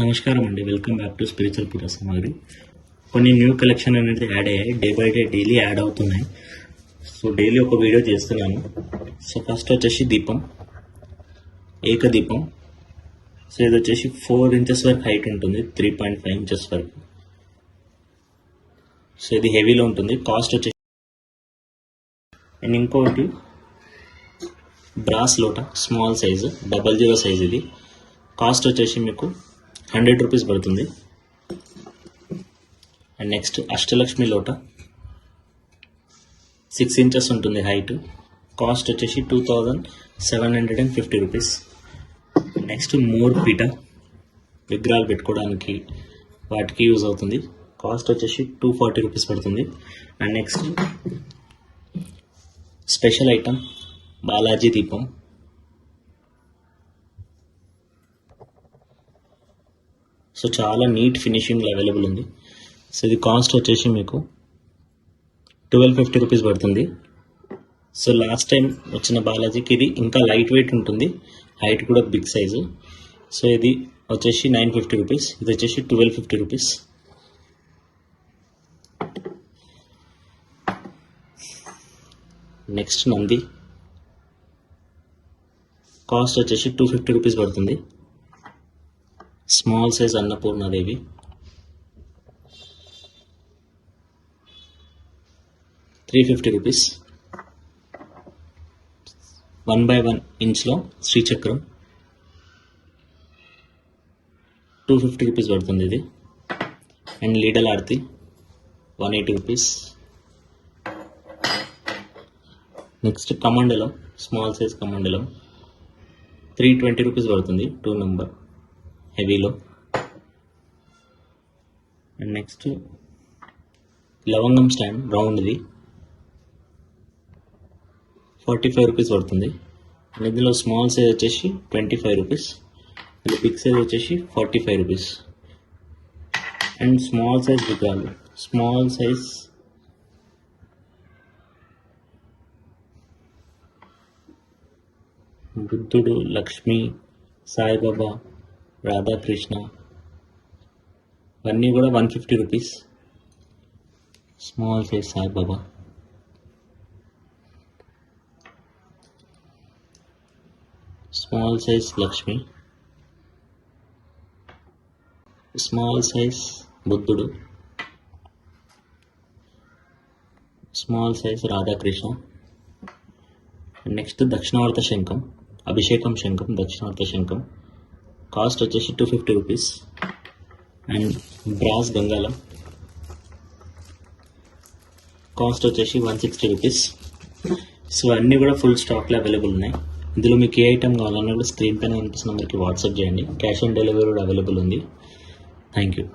నమస్కారం అండి welcome back to spiritual పూజ సామాగ్రి కొన్ని న్యూ కలెక్షన్ అనేది యాడ్ అయ్యాయి. Day by day daily add అవుతున్నాయి. సో డైలీ ఒక వీడియో చేస్తున్నాను. సో ఫస్ట్ వచ్చేసి దీపం. ఏక దీపం సో ఇది వచ్చేసి ఫోర్ ఇంచెస్ వరకు హైట్ ఉంటుంది. త్రీ పాయింట్ ఫైవ్ ఇంచెస్ వరకు. సో ఇది హెవీలో ఉంటుంది. కాస్ట్ వచ్చేసి అండ్ ఇంకోటి brass లోట small size double zero size ఇది. కాస్ట్ వచ్చేసి మీకు హండ్రెడ్ రూపీస్ పడుతుంది. And next Ashtalakshmi లోట. Six inches ఉంటుంది హైట్. కాస్ట్ వచ్చేసి two thousand seven hundred and fifty rupees. Next more పీట. విగ్రహాలు పెట్టుకోవడానికి వాటికి యూజ్ అవుతుంది. కాస్ట్ వచ్చేసి టూ ఫార్టీ రూపీస్ పడుతుంది. And next special item Balaji దీపం. సో చాలా నీట్ ఫినిషింగ్లో అవైలబుల్ ఉంది. సో ఇది కాస్ట్ వచ్చేసి మీకు ట్వెల్వ్ ఫిఫ్టీ రూపీస్ పడుతుంది. సో లాస్ట్ టైం వచ్చిన బాలాజీకి ఇది ఇంకా లైట్ వెయిట్ ఉంటుంది. హైట్ కూడా బిగ్ సైజు. సో ఇది వచ్చేసి నైన్ ఫిఫ్టీ రూపీస్. ఇది వచ్చేసి twelve fifty rupees. Next Nandi. Cost వచ్చేసి టూ ఫిఫ్టీ రూపీస్ పడుతుంది. Small size Annapurnadevi. Three fifty rupees one by one ఇంచ్లో శ్రీచక్రం. టూ ఫిఫ్టీ రూపీస్ పడుతుంది ఇది. And Liddell aarti one eighty rupees next కమండలం small size కమండలం three twenty rupees పడుతుంది two number హెవీలో. And next లవంగం stand రౌండ్ది. Forty five rupees పడుతుంది. And ఇందులో స్మాల్ సైజ్ వచ్చేసి twenty five rupees. And big size వచ్చేసి forty five rupees. And small size విగ్రహాలు. స్మాల్ సైజ్ బుద్ధుడు లక్ష్మి సాయిబాబా రాధాకృష్ణ. ఇవన్నీ కూడా one fifty rupees. Small size Saibaba. Small size Lakshmi. Small size బుద్ధుడు. Small size Radhakrishna. Next దక్షిణావర్త శంఖం. అభిషేకం శంఖం దక్షిణావర్త శంఖం. కాస్ట్ వచ్చేసి two fifty rupees. And brass గంగాలం cost వచ్చేసి వన్ సిక్స్టీ రూపీస్. సో అన్నీ కూడా ఫుల్ స్టాక్లో అవైలబుల్ ఉన్నాయి. ఇందులో మీకు ఏ ఐటమ్ కావాలన్నా కూడా స్క్రీన్ పైన కనిపిస్తున్న నెంబర్కి వాట్సాప్ చేయండి. క్యాష్ ఆన్ డెలివరీ కూడా అవైలబుల్ ఉంది. Thank you